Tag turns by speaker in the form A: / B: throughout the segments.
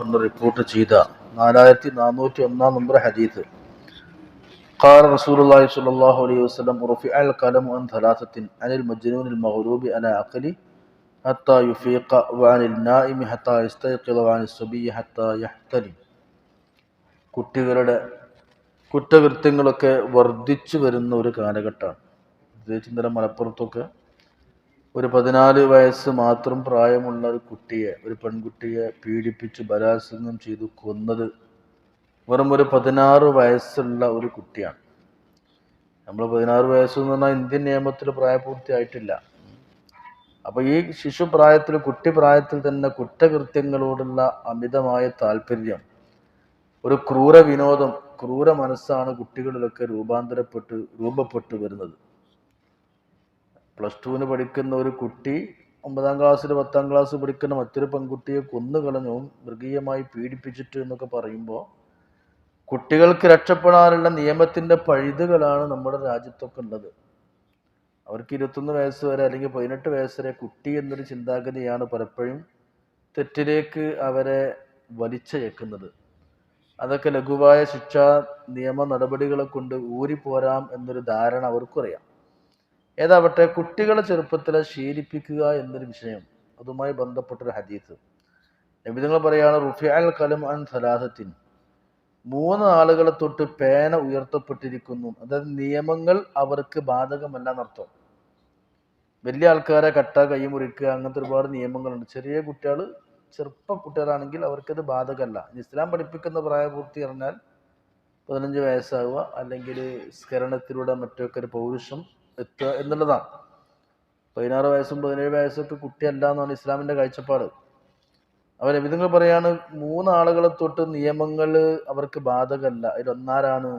A: എന്ന് റിപ്പോർട്ട് ചെയ്ത നാലായിരത്തി നാനൂറ്റി ഒന്നാം നമ്പർ ഹദീത്ത് قال رسول الله صلى الله عليه وسلم رفع القلم عن ثلاثة عن المجنون المغلوب على عقله حتى يفيق وعن النائم حتى يستيقظ وعن الصبي حتى يحتلم കുട്ടികളുടെ കുറ്റകൃത്യങ്ങളൊക്കെ വർദ്ധിച്ചു വരുന്ന ഒരു കാലഘട്ടമാണ് പ്രത്യേകിച്ച് ഇന്നലെ മലപ്പുറത്തൊക്കെ ഒരു പതിനാല് വയസ്സ് മാത്രം പ്രായമുള്ള ഒരു കുട്ടിയെ ഒരു പെൺകുട്ടിയെ പീഡിപ്പിച്ച് ബലാത്സംഗം ചെയ്തു കൊന്നത് വെറും ഒരു പതിനാറ് വയസ്സുള്ള ഒരു കുട്ടിയാണ്. നമ്മൾ പതിനാറ് വയസ്സ് എന്ന് പറഞ്ഞാൽ ഇന്ത്യൻ നിയമത്തിൽ പ്രായപൂർത്തിയായിട്ടില്ല. അപ്പോൾ ഈ ശിശുപ്രായത്തിൽ കുട്ടിപ്രായത്തിൽ തന്നെ കുറ്റകൃത്യങ്ങളോടുള്ള അമിതമായ താല്പര്യം ഒരു ക്രൂര വിനോദം ക്രൂര മനസ്സാണ് കുട്ടികളിലൊക്കെ രൂപാന്തരപ്പെട്ട് രൂപപ്പെട്ടു വരുന്നത്. പ്ലസ് ടുവിന് പഠിക്കുന്ന ഒരു കുട്ടി ഒമ്പതാം ക്ലാസ്സിൽ പത്താം ക്ലാസ് പഠിക്കുന്ന മറ്റൊരു പെൺകുട്ടിയെ കൊന്നുകളഞ്ഞു മൃഗീയമായി പീഡിപ്പിച്ചിട്ട് എന്നൊക്കെ പറയുമ്പോൾ കുട്ടികൾക്ക് രക്ഷപ്പെടാനുള്ള നിയമത്തിന്റെ പഴുതുകളാണ് നമ്മുടെ രാജ്യത്തൊക്കെ ഉള്ളത്. അവർക്ക് ഇരുപത്തൊന്ന് വയസ്സ് വരെ അല്ലെങ്കിൽ പതിനെട്ട് വയസ്സ് വരെ കുട്ടി എന്നൊരു ചിന്താഗതിയാണ് പലപ്പോഴും തെറ്റിലേക്ക് അവരെ വലിച്ചയക്കുന്നത്. അതൊക്കെ ലഘുവായ ശിക്ഷാ നിയമ നടപടികളെ കൊണ്ട് പോരാം എന്നൊരു ധാരണ അവർക്കറിയാം. ഏതാവട്ടെ കുട്ടികളെ ചെറുപ്പത്തിലെ ശീലിപ്പിക്കുക എന്നൊരു വിഷയം. അതുമായി ബന്ധപ്പെട്ടൊരു ഹദീസ്. നബിതങ്ങൾ പറയാണ് റുഫിയാൽ കലം അൻ സലാഹത്തിൻ മൂന്ന് ആളുകളെ തൊട്ട് പേന ഉയർത്തപ്പെട്ടിരിക്കുന്നു. അതായത് നിയമങ്ങൾ അവർക്ക് ബാധകമല്ല എന്നർത്ഥം. വലിയ ആൾക്കാരെ കട്ട കൈ മുറിക്കുക അങ്ങനത്തെ ഒരുപാട് നിയമങ്ങളുണ്ട്. ചെറിയ കുട്ടികൾ ചെറുപ്പ കുട്ടികളാണെങ്കിൽ അവർക്കത് ബാധകമല്ല. ഇസ്ലാം പഠിപ്പിക്കുന്ന പ്രായപൂർത്തി പറഞ്ഞാൽ പതിനഞ്ച് വയസ്സാവുക അല്ലെങ്കിൽ സ്കരണത്തിലൂടെ മറ്റൊക്കെ ഒരു പൗരുഷം എത്തുക എന്നുള്ളതാണ്. പതിനാറ് വയസ്സും പതിനേഴ് വയസ്സൊക്കെ കുട്ടിയല്ല എന്നാണ് ഇസ്ലാമിന്റെ കാഴ്ചപ്പാട്. അവർ വിധങ്ങൾ പറയാണ് മൂന്നാളുകളെ തൊട്ട് നിയമങ്ങൾ അവർക്ക് ബാധകമല്ല. അതിലൊന്നാരാണ്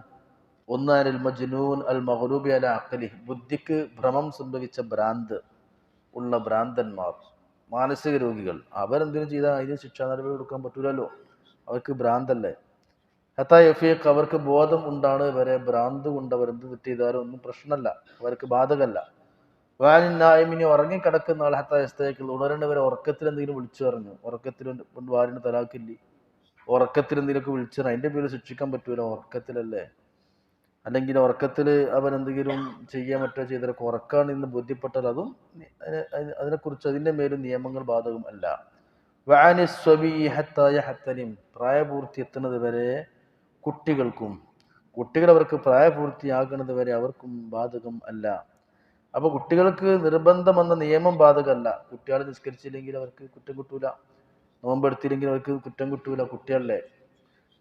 A: ഒന്നാരൽ മജ്നൂൻ അൽ മഹറൂബി അല അക്കലി ബുദ്ധിക്ക് ഭ്രമം സംഭവിച്ച ഭ്രാന്ത് ഉള്ള ഭ്രാന്തന്മാർ മാനസിക രോഗികൾ. അവരെന്തിനു ചെയ്താൽ അതിന് ശിക്ഷാ നടപടി കൊടുക്കാൻ പറ്റൂലല്ലോ. അവർക്ക് ഭ്രാന്തല്ലേ? ഹത്താ യഫീഖ് അവർക്ക് ബോധം ഉണ്ടാണ് വരെ ഭ്രാന്ത് കൊണ്ട് അവർ എന്ത് തെറ്റ് ചെയ്താലും ഒന്നും പ്രശ്നമല്ല അവർക്ക് ബാധകമല്ല. വാലിനായ്മിനി ഉറങ്ങിക്കിടക്കുന്ന ആൾ ഹത്താ എസ്തേക്ക് ഉണരേണ്ടവരെ ഉറക്കത്തിൽ എന്തെങ്കിലും വിളിച്ചു പറഞ്ഞു. ഉറക്കത്തിൽ വാലിന് തലാക്കില്ലേ ഉറക്കത്തിൽ എന്തെങ്കിലുമൊക്കെ വിളിച്ചു അതിന്റെ പേര് ശിക്ഷിക്കാൻ പറ്റൂല ഉറക്കത്തിലല്ലേ? അല്ലെങ്കിൽ ഉറക്കത്തിൽ അവൻ എന്തെങ്കിലും ചെയ്യാൻ പറ്റുക ചെയ്തൊക്കെ ഉറക്കാണ് ഇന്ന് ബോധ്യപ്പെട്ടാൽ അതും അതിനെ- അതിനെ- അതിനെക്കുറിച്ച് അതിന്റെ മേലും നിയമങ്ങൾ ബാധകമല്ല. പ്രായപൂർത്തി എത്തുന്നത് വരെ കുട്ടികൾക്കും കുട്ടികൾ അവർക്ക് പ്രായപൂർത്തിയാകുന്നത് വരെ അവർക്കും ബാധകം അല്ല. അപ്പോൾ കുട്ടികൾക്ക് നിർബന്ധം എന്ന നിയമം ബാധകമല്ല. കുട്ടികൾ നിസ്കരിച്ചില്ലെങ്കിൽ അവർക്ക് കുറ്റം കിട്ടൂല. നോമ്പെടുത്തില്ലെങ്കിൽ അവർക്ക് കുറ്റം കിട്ടൂല കുട്ടികളല്ലേ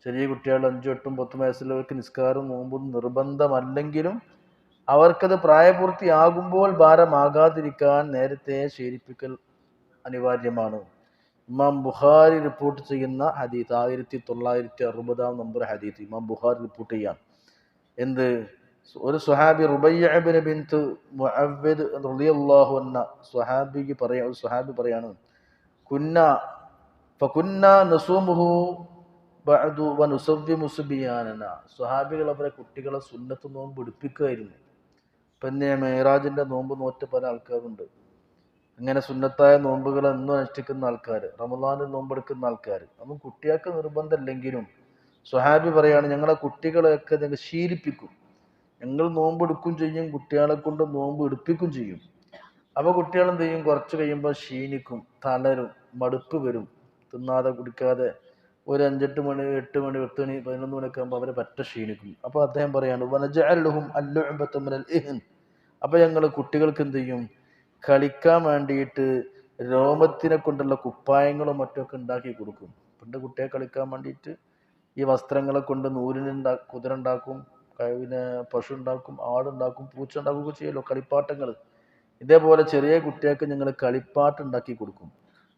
A: ചെറിയ കുട്ടികൾ അഞ്ചും എട്ടും പത്തും വയസ്സുള്ളവർക്ക് നിസ്കാരം നോമ്പും നിർബന്ധമല്ലെങ്കിലും അവർക്കത് പ്രായപൂർത്തിയാകുമ്പോൾ ഭാരമാകാതിരിക്കാൻ നേരത്തെ ശീലിപ്പിക്കൽ അനിവാര്യമാണ്. ഇമാം ബുഖാരി റിപ്പോർട്ട് ചെയ്യുന്ന ഹദീത്ത് ആയിരത്തി തൊള്ളായിരത്തി അറുപതാം നമ്പർ ഹദീത്ത് ഇമാം ബുഖാരി റിപ്പോർട്ട് ചെയ്യാം. എന്ത്? ഒരു സുഹാബി റുബയ്യബിന് ബിൻത്ത് മുഅവ്വിദ് റളിയല്ലാഹു അൻഹ സുഹാബിക്ക് പറയാ ഒരു സുഹാബി പറയാണ് കുന്ന ഫകുന്ന നസൂമുഹു ബഅദു വ വനുസവ്വിമു സുബിയാനന സ്വഹാബികൾ അവരെ കുട്ടികളെ സുന്നത്ത് നോമ്പ് എടുപ്പിക്കുമായിരുന്നു പിന്നെ മേറാജിന്റെ നോമ്പ് നോറ്റ പല ആൾക്കാരുണ്ട്. അങ്ങനെ സുന്നത്തായ നോമ്പുകൾ എന്നും അനുഷ്ഠിക്കുന്ന ആൾക്കാർ റമദാനിൽ നോമ്പെടുക്കുന്ന ആൾക്കാർ അതും കുട്ടികൾക്ക് നിർബന്ധമില്ലെങ്കിലും സ്വഹാബി പറയാണ് ഞങ്ങളെ കുട്ടികളെയൊക്കെ ഞങ്ങൾ ശീലിപ്പിക്കും. ഞങ്ങൾ നോമ്പെടുക്കും ചെയ്യും കുട്ടികളെ കൊണ്ട് നോമ്പ് എടുപ്പിക്കും ചെയ്യും. അപ്പോൾ കുട്ടികൾ എന്ത് ചെയ്യും? കുറച്ച് കഴിയുമ്പോൾ ക്ഷീണിക്കും തളരും മടുപ്പ് വരും. തിന്നാതെ കുടിക്കാതെ ഒരു അഞ്ചെട്ട് മണി എട്ട് മണി പത്ത് മണി പതിനൊന്ന് മണിയൊക്കെ ആകുമ്പോൾ അവരെ പറ്റ ക്ഷീണിക്കും. അപ്പോൾ അദ്ദേഹം പറയാണ് വനജഅലുഹും അല്ലുഅബത്തമിനൽ ഇഹ്ൻ. അപ്പോൾ ഞങ്ങൾ കുട്ടികൾക്ക് എന്ത് ചെയ്യും? കളിക്കാൻ വേണ്ടിയിട്ട് രോമത്തിനെ കൊണ്ടുള്ള കുപ്പായങ്ങളും മറ്റുമൊക്കെ ഉണ്ടാക്കി കൊടുക്കും. പണ്ട് കുട്ടിയെ കളിക്കാൻ വേണ്ടിയിട്ട് ഈ വസ്ത്രങ്ങളെ കൊണ്ട് നൂലിനുണ്ടാ കുതിര ഉണ്ടാക്കും പിന്നെ പശു ഉണ്ടാക്കും ആടുണ്ടാക്കും പൂച്ച ഉണ്ടാക്കുകയൊക്കെ ചെയ്യുമല്ലോ കളിപ്പാട്ടങ്ങൾ ഇതേപോലെ ചെറിയ കുട്ടികൾക്ക് ഞങ്ങൾ കളിപ്പാട്ട് ഉണ്ടാക്കി കൊടുക്കും.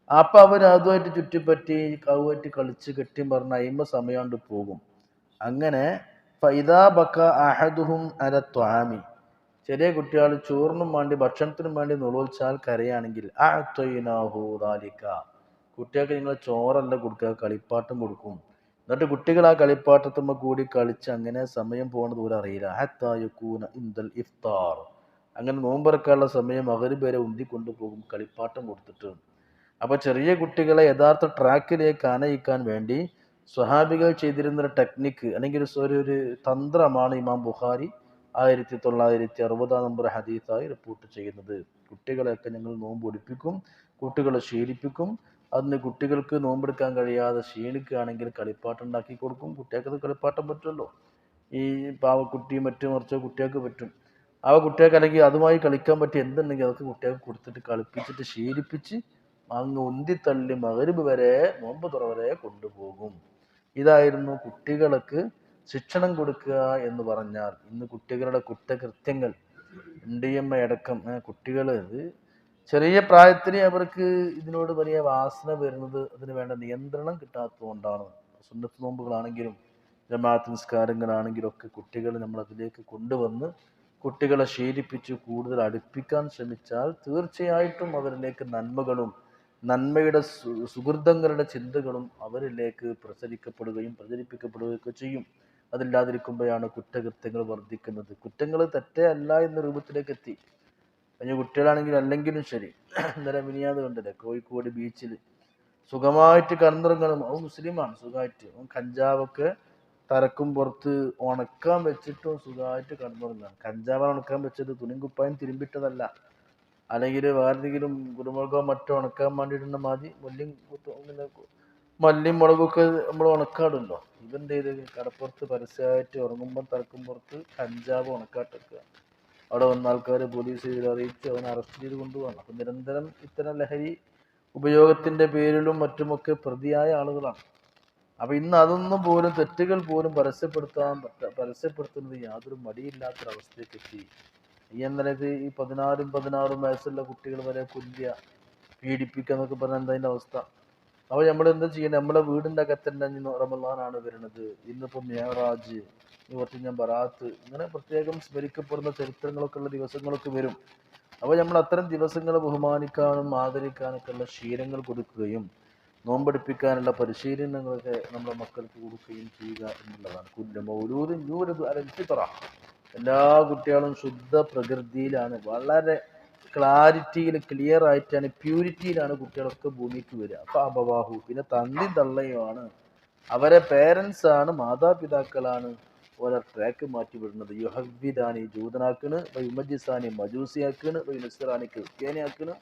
A: അപ്പം അവർ അതുമായിട്ട് ചുറ്റിപ്പറ്റി കവുമായിട്ട് കളിച്ച് കെട്ടിയും പറഞ്ഞ അയിമ സമയമാണ്ട് പോകും. അങ്ങനെ ഫൈദാ ബക്ക അഹദുഹും അല ത്വാമി. ചെറിയ കുട്ടികൾ ചോറിനും വേണ്ടി ഭക്ഷണത്തിനും വേണ്ടി നുളോത്സാൽ കരയാണെങ്കിൽ ദാലിക്ക കുട്ടികൾക്ക് നിങ്ങൾ ചോറല്ല കൊടുക്കുക കളിപ്പാട്ടം കൊടുക്കും. എന്നിട്ട് കുട്ടികൾ ആ കളിപ്പാട്ടത്തുമ്പോൾ കൂടി കളിച്ച് അങ്ങനെ സമയം പോകുന്നത് പോലും അറിയില്ല. ഹത്തായുക്കൂന ഇന്ദൽ ഇഫ്താർ. അങ്ങനെ നോമ്പറക്കാനുള്ള സമയം അവർ വരെ ഉന്തി കൊണ്ടുപോകും കളിപ്പാട്ടം കൊടുത്തിട്ട്. അപ്പോൾ ചെറിയ കുട്ടികളെ യഥാർത്ഥ ട്രാക്കിലേക്ക് ആനയിക്കാൻ വേണ്ടി സ്വഹാബികൾ ചെയ്തിരുന്ന ഒരു ടെക്നിക്ക് അല്ലെങ്കിൽ ഒരു ഒരു തന്ത്രമാണ് ഇമാം ബുഖാരി ആയിരത്തി തൊള്ളായിരത്തി അറുപതാം നമ്പർ ഹദീസായി റിപ്പോർട്ട് ചെയ്യുന്നത്. കുട്ടികളെയൊക്കെ ഞങ്ങൾ നോമ്പ് ഒടിപ്പിക്കും കുട്ടികളെ ശീലിപ്പിക്കും. അതിന് കുട്ടികൾക്ക് നോമ്പെടുക്കാൻ കഴിയാതെ ക്ഷീണിക്കുകയാണെങ്കിൽ കളിപ്പാട്ടം ഉണ്ടാക്കി കൊടുക്കും. കുട്ടികൾക്ക് കളിപ്പാട്ടം പറ്റുമല്ലോ. ഈ പാവക്കുട്ടിയും മറ്റു മറിച്ച കുട്ടികൾക്ക് പറ്റും. ആ കുട്ടികൾക്ക് അല്ലെങ്കിൽ അതുമായി കളിക്കാൻ പറ്റിയ എന്തുണ്ടെങ്കിൽ അതൊക്കെ കുട്ടികൾക്ക് കൊടുത്തിട്ട് കളിപ്പിച്ചിട്ട് ശീലിപ്പിച്ച് അങ്ങ് ഉന്തിത്തള്ളി മകരിബ് വരെ നോമ്പ് തുറ വരെ കൊണ്ടുപോകും. ഇതായിരുന്നു കുട്ടികൾക്ക് ശിക്ഷണം കൊടുക്കുക എന്ന് പറഞ്ഞാൽ ഇന്ന് കുട്ടികളുടെ കുറ്റകൃത്യങ്ങൾ ഡി എം എ അടക്കം കുട്ടികൾ ചെറിയ പ്രായത്തിൽ അവർക്ക് ഇതിനോട് വലിയ വാസന വരുന്നത് അതിന് വേണ്ട നിയന്ത്രണം കിട്ടാത്തതുകൊണ്ടാണ്. സുന്നത്ത് നോമ്പുകളാണെങ്കിലും ജമാഅത്ത് നിസ്കാരങ്ങളാണെങ്കിലും ഒക്കെ കുട്ടികൾ നമ്മൾ അതിലേക്ക് കൊണ്ടുവന്ന് കുട്ടികളെ ശീലിപ്പിച്ച് കൂടുതൽ അടുപ്പിക്കാൻ ശ്രമിച്ചാൽ തീർച്ചയായിട്ടും അവരിലേക്ക് നന്മകളും നന്മയുടെ സുഹൃതങ്ങളുടെ ചിന്തകളും അവരിലേക്ക് പ്രസരിക്കപ്പെടുകയും പ്രചരിപ്പിക്കപ്പെടുകയൊക്കെ ചെയ്യും. അതില്ലാതിരിക്കുമ്പോഴാണ് കുറ്റകൃത്യങ്ങൾ വർദ്ധിക്കുന്നത്. കുറ്റങ്ങൾ തെറ്റേ അല്ല എന്ന രൂപത്തിലേക്ക് എത്തി കഴിഞ്ഞ കുട്ടികളാണെങ്കിലും അല്ലെങ്കിലും ശരി. ഇന്നലെ മിനിയാത് കണ്ടില്ലേ? കോഴിക്കോട് ബീച്ചിൽ സുഖമായിട്ട് കടന്നിറങ്ങണം അവൻ മുസ്ലിമാണ് സുഖമായിട്ട്. അവൻ കഞ്ചാവൊക്കെ തലക്കും പുറത്ത് ഉണക്കാൻ വെച്ചിട്ടും സുഖമായിട്ട് കടന്നിറങ്ങാം കഞ്ചാവ് ഉണക്കാൻ വെച്ചത്. തുണിയും തിരുമ്പിട്ടതല്ല. അല്ലെങ്കിൽ വേറെന്തെങ്കിലും കുരുമുളകോ മറ്റോ ഉണക്കാൻ വേണ്ടിയിട്ടുള്ള മതി കു- മല്ലിയും മുളകൊക്കെ നമ്മൾ ഉണക്കാടുണ്ടോ ഇവന്റെ ഇത് കടപ്പുറത്ത് പരസ്യമായിട്ട് ഉറങ്ങുമ്പോൾ തറക്കുമ്പുറത്ത് പുറത്ത് കഞ്ചാവ് ഉണക്കാട്ടൊക്കെ. അവിടെ വന്ന ആൾക്കാർ പോലീസ് അറിയിച്ച് അവനെ അറസ്റ്റ് ചെയ്ത് കൊണ്ടുപോകണം അപ്പം നിരന്തരം ഇത്തരം ലഹരി ഉപയോഗത്തിന്റെ പേരിലും മറ്റുമൊക്കെ പ്രതിയായ ആളുകളാണ്. അപ്പൊ ഇന്ന് അതൊന്നും പോലും തെറ്റുകൾ പോലും പരസ്യപ്പെടുത്താൻ പറ്റ പരസ്യപ്പെടുത്തുന്നത് യാതൊരു മടിയില്ലാത്തൊരവസ്ഥയ്ക്ക് എത്തി. ഈ എന്നലത് ഈ പതിനാറും പതിനാറും വയസ്സുള്ള കുട്ടികൾ വരെ കൊല്ലുക പീഡിപ്പിക്കുക എന്നൊക്കെ പറഞ്ഞാൽ എന്താ അവസ്ഥ? അപ്പോൾ നമ്മൾ എന്താ ചെയ്യണം? നമ്മളെ വീടിന്റെ അകത്തന്നെ റമലാനാണ് വരുന്നത്. ഇന്നിപ്പോ മേറാജ് കുറച്ച് ഞാൻ ബറാത്ത് ഇങ്ങനെ പ്രത്യേകം സ്മരിക്കപ്പെടുന്ന ചരിത്രങ്ങളൊക്കെ ഉള്ള ദിവസങ്ങളൊക്കെ വരും. അപ്പോൾ നമ്മൾ അത്തരം ദിവസങ്ങൾ ബഹുമാനിക്കാനും ആദരിക്കാനൊക്കെ ഉള്ള ശീലങ്ങൾ കൊടുക്കുകയും നോമ്പെടുപ്പിക്കാനുള്ള പരിശീലനങ്ങളൊക്കെ നമ്മുടെ മക്കൾക്ക് കൊടുക്കുകയും ചെയ്യുക എന്നുള്ളതാണ്. കുല്ല മൗലൂദ് യൂരദ് അലൽ ഫിത്ര എല്ലാ കുട്ടികളും ശുദ്ധ പ്രകൃതിയിലാണ്. വളരെ ക്ലാരിറ്റിയിൽ ക്ലിയർ ആയിട്ടാണ് പ്യൂരിറ്റിയിലാണ് കുട്ടികളൊക്കെ ഭൂമിക്ക് വരിക. അപ്പൊ അബവാഹു പിന്നെ തന്തി തള്ളയുമാണ്. അവരെ പേരൻസ് ആണ് മാതാപിതാക്കളാണ് ഓരോ ട്രാക്ക് മാറ്റി വിടുന്നത്. യുഹബിദാനി ജൂതനാക്കണ് യുമജിസാനി മജൂസിയാക്കണ് നസ്റാനി ക്രിസ്ത്യാനിയാക്കണ്.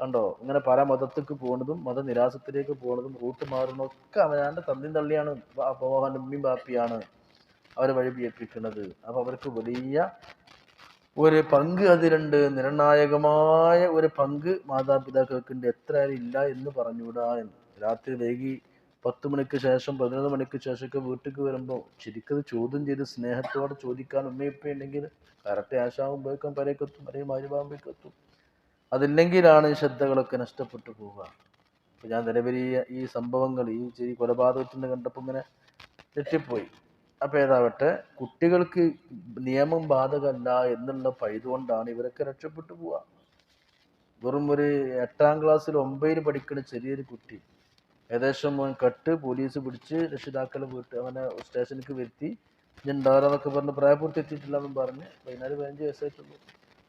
A: കണ്ടോ? ഇങ്ങനെ പല മതത്തേക്ക് പോകുന്നതും മതനിരാസത്തിലേക്ക് പോകുന്നതും റൂട്ട് മാറുന്നതൊക്കെ അവനാന്റെ തന്തി തള്ളിയാണ്. അപ്പോഹൻ ഉമ്മയും ബാപ്പിയാണ് അവരെ വഴി പിയപ്പിക്കുന്നത് അപ്പൊ അവർക്ക് വലിയ ഒരു പങ്ക് അതിലുണ്ട്. നിർണായകമായ ഒരു പങ്ക് മാതാപിതാക്കൾക്കുണ്ട്. എത്ര ഇല്ല എന്ന് പറഞ്ഞുകൂടാ എന്ന്. രാത്രി വൈകി പത്ത് മണിക്ക് ശേഷം പതിനൊന്ന് മണിക്ക് ശേഷമൊക്കെ വീട്ടിലേക്ക് വരുമ്പോൾ ശരിക്കത് ചോദ്യം ചെയ്ത് സ്നേഹത്തോടെ ചോദിക്കാൻ ഉമ്മയിപ്പം ഉണ്ടെങ്കിൽ കറക്റ്റ് ആശാവുമ്പോഴേക്കും പരേക്കെത്തും അല്ലെങ്കിൽ മാരിഭാവുമ്പോഴേക്കെത്തും അതില്ലെങ്കിലാണ് ഈ ശ്രദ്ധകളൊക്കെ നഷ്ടപ്പെട്ടു പോവുക. അപ്പോൾ ഞാൻ നിലവിൽ ഈ- സംഭവങ്ങൾ ഈ ചെറിയ കൊലപാതകത്തിന് കണ്ടപ്പോൾ ഇങ്ങനെ തെറ്റിപ്പോയി അപ്പൊ ഏതാവട്ടെ കുട്ടികൾക്ക് നിയമം ബാധകമല്ല എന്നുള്ള പഴുതുകൊണ്ടാണ് ഇവരൊക്കെ രക്ഷപ്പെട്ടു പോവുക. വെറും ഒരു എട്ടാം ക്ലാസ്സിൽ ഒമ്പതിൽ പഠിക്കുന്ന ചെറിയൊരു കുട്ടി ഏകദേശം കട്ട് പോലീസ് പിടിച്ച് രക്ഷിതാക്കളെ വീട്ട് അവനെ സ്റ്റേഷനിലേക്ക് വരുത്തി. ഞാൻ ഉണ്ടാകാന്നൊക്കെ പറഞ്ഞ് പ്രായപൂർത്തി എത്തിയിട്ടില്ല എന്ന് പറഞ്ഞ് പതിനാല് പതിനഞ്ച് വയസ്സായിട്ടുള്ളൂ.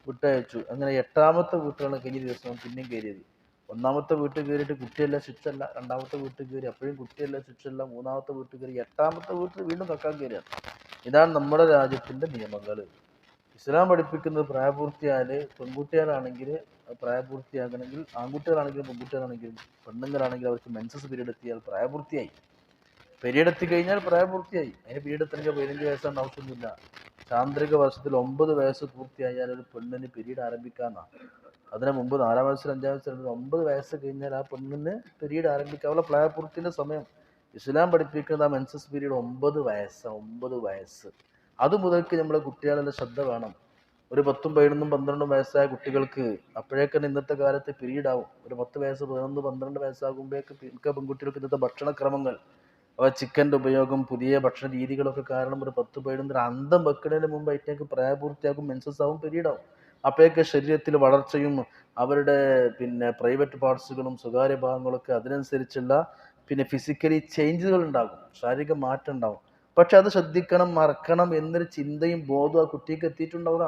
A: വിട്ടയച്ചു. അങ്ങനെ എട്ടാമത്തെ വീട്ടിലാണ് കഴിഞ്ഞ ദിവസം പിന്നെയും കയറിയത്. ഒന്നാമത്തെ വീട്ടിൽ കയറിയിട്ട് കുട്ടിയല്ല അല്ല രണ്ടാമത്തെ വീട്ടിൽ കയറി അപ്പോഴും കുട്ടിയല്ല അല്ല മൂന്നാമത്തെ വീട്ടിൽ കയറി എട്ടാമത്തെ വീട്ടിൽ വീണ്ടും കക്കാൻ കയറിയാണ്. ഇതാണ് നമ്മുടെ രാജ്യത്തിന്റെ നിയമങ്ങൾ. ഇസ്ലാം പഠിപ്പിക്കുന്നത് പ്രായപൂർത്തിയാൽ പെൺകുട്ടികളാണെങ്കിൽ പ്രായപൂർത്തിയാകണമെങ്കിൽ ആൺകുട്ടികളാണെങ്കിലും പെൺകുട്ടികളാണെങ്കിലും പെണ്ണുങ്ങളാണെങ്കിലും അവർക്ക് മെൻസസ് പീരീഡ് എത്തിയാൽ പ്രായപൂർത്തിയായി. പീരീഡ് എത്തി കഴിഞ്ഞാൽ പ്രായപൂർത്തിയായി. അതിന് പീരീഡ് എത്തണമെങ്കിൽ പതിനഞ്ച് വയസ്സാണ് ആവശ്യമൊന്നുമില്ല. ചാന്ദ്രിക വർഷത്തിൽ ഒമ്പത് വയസ്സ് പൂർത്തിയായാൽ ഒരു പെണ്ണിന് പീരീഡ് ആരംഭിക്കാന്നാണ്. അതിന് മുമ്പ് നാലാം വയസ്സിൽ അഞ്ചാം വയസ്സിൽ ഒമ്പത് വയസ്സ് കഴിഞ്ഞാൽ ആ പെണ്ണിന് പീരീഡ് ആരംഭിക്കാം അവളെ പ്രായപൂർത്തിന്റെ സമയം. ഇസ്ലാം പഠിപ്പിക്കുന്നത് ആ മെൻസസ് പീരീഡ് ഒമ്പത് വയസ്സ് ഒമ്പത് വയസ്സ്. അത് മുതൽക്ക് നമ്മുടെ കുട്ടികളുടെ ശ്രദ്ധ വേണം. ഒരു പത്തും പതിനൊന്നും പന്ത്രണ്ടും വയസ്സായ കുട്ടികൾക്ക് അപ്പോഴേക്കാണ് ഇന്നത്തെ കാലത്ത് പീരീഡ് ആവും. ഒരു പത്ത് വയസ്സ് പതിനൊന്ന് പന്ത്രണ്ട് വയസ്സാകുമ്പോഴേക്ക് മിക്ക പെൺകുട്ടികൾക്ക് ഇന്നത്തെ ഭക്ഷണക്രമങ്ങൾ അവ ചിക്കന്റെ ഉപയോഗം പുതിയ ഭക്ഷണ രീതികളൊക്കെ കാരണം ഒരു പത്ത് പതിനൊന്ന് ഒരു അന്തം വെക്കുന്നതിന് മുമ്പ് അതിനേക്ക് പ്രായപൂർത്തിയാകും മെൻസസ് ആവും പീരീഡ് ആവും. അപ്പോഴൊക്കെ ശരീരത്തിൽ വളർച്ചയും അവരുടെ പിന്നെ പ്രൈവറ്റ് പാർട്സുകളും സ്വകാര്യ ഭാഗങ്ങളൊക്കെ അതിനനുസരിച്ചുള്ള പിന്നെ ഫിസിക്കലി ചേഞ്ചുകൾ ഉണ്ടാകും. ശാരീരിക മാറ്റം ഉണ്ടാകും. പക്ഷെ അത് ശ്രദ്ധിക്കണം മറക്കണം എന്നൊരു ചിന്തയും ബോധവും ആ കുട്ടിക്ക് എത്തിയിട്ടുണ്ടാവുക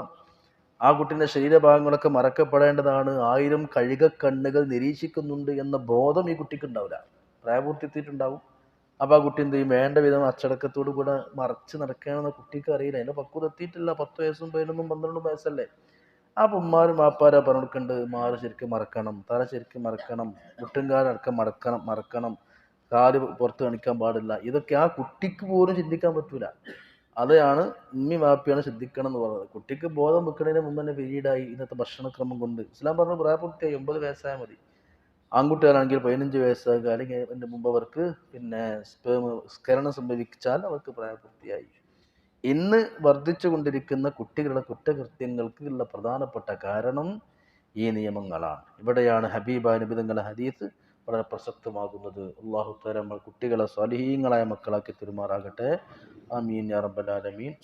A: ആ കുട്ടിന്റെ ശരീരഭാഗങ്ങളൊക്കെ മറക്കപ്പെടേണ്ടതാണ്. ആയിരം കഴുകക്കണ്ണുകൾ നിരീക്ഷിക്കുന്നുണ്ട് എന്ന ബോധം ഈ കുട്ടിക്ക് ഉണ്ടാവില്ല. പ്രായപൂർത്തി എത്തിയിട്ടുണ്ടാവും. അപ്പോൾ ആ കുട്ടി എന്ത് ചെയ്യും? വേണ്ട വിധം അച്ചടക്കത്തോടു കൂടെ മറച്ച് നടക്കുകയാണെന്ന് കുട്ടിക്ക് അറിയില്ല. അതിന്റെ പക്വത എത്തിയിട്ടില്ല. പത്ത് വയസ്സും പതിനൊന്നും പന്ത്രണ്ടും വയസ്സല്ലേ? അപ്പോൾ ഉമ്മാരും മാപ്പാരാ പറഞ്ഞു കൊടുക്കണ്ട് മാറ് ശരിക്കും മറക്കണം തല ശരിക്കും മറക്കണം മുട്ടുംകാലടക്കം മറക്കണം മറക്കണം കാൽ പുറത്ത് കാണിക്കാൻ പാടില്ല. ഇതൊക്കെ ആ കുട്ടിക്ക് പോലും ചിന്തിക്കാൻ പറ്റൂല. അതാണ് ഉമ്മി വാപ്പിയാണ് ശ്രദ്ധിക്കണം എന്ന് പറയുന്നത് കുട്ടിക്ക് ബോധം വെക്കുന്നതിന് മുമ്പ് തന്നെ പിരീഡായി ഇന്നത്തെ ഭക്ഷണക്രമം കൊണ്ട്. ഇസ്ലാം പറഞ്ഞ പ്രായപൂർത്തിയായി ഒമ്പത് വയസ്സായാൽ മതി. ആൺകുട്ടികളാണെങ്കിൽ പതിനഞ്ച് വയസ്സാകുക. അല്ലെങ്കിൽ അതിന്റെ മുമ്പ് അവർക്ക് പിന്നെ സ്പേം സ്കരണം സംഭവിച്ചാൽ അവർക്ക് പ്രായപൂർത്തിയായി ഇന്ന് വർദ്ധിച്ചു കൊണ്ടിരിക്കുന്ന കുട്ടികളുടെ കുറ്റകൃത്യങ്ങൾക്ക് ഉള്ള പ്രധാനപ്പെട്ട കാരണം ഈ നിയമങ്ങളാണ്. ഇവിടെയാണ് ഹബീബ നിബിതങ്ങളുടെ ഹദീസ് വളരെ പ്രസക്തമാകുന്നത്. അള്ളാഹു തല കുട്ടികളെ സ്വാലിഹീങ്ങളായ മക്കളാക്കി തിരുമാറാകട്ടെ. റബ്ബൽ ആലമീൻ.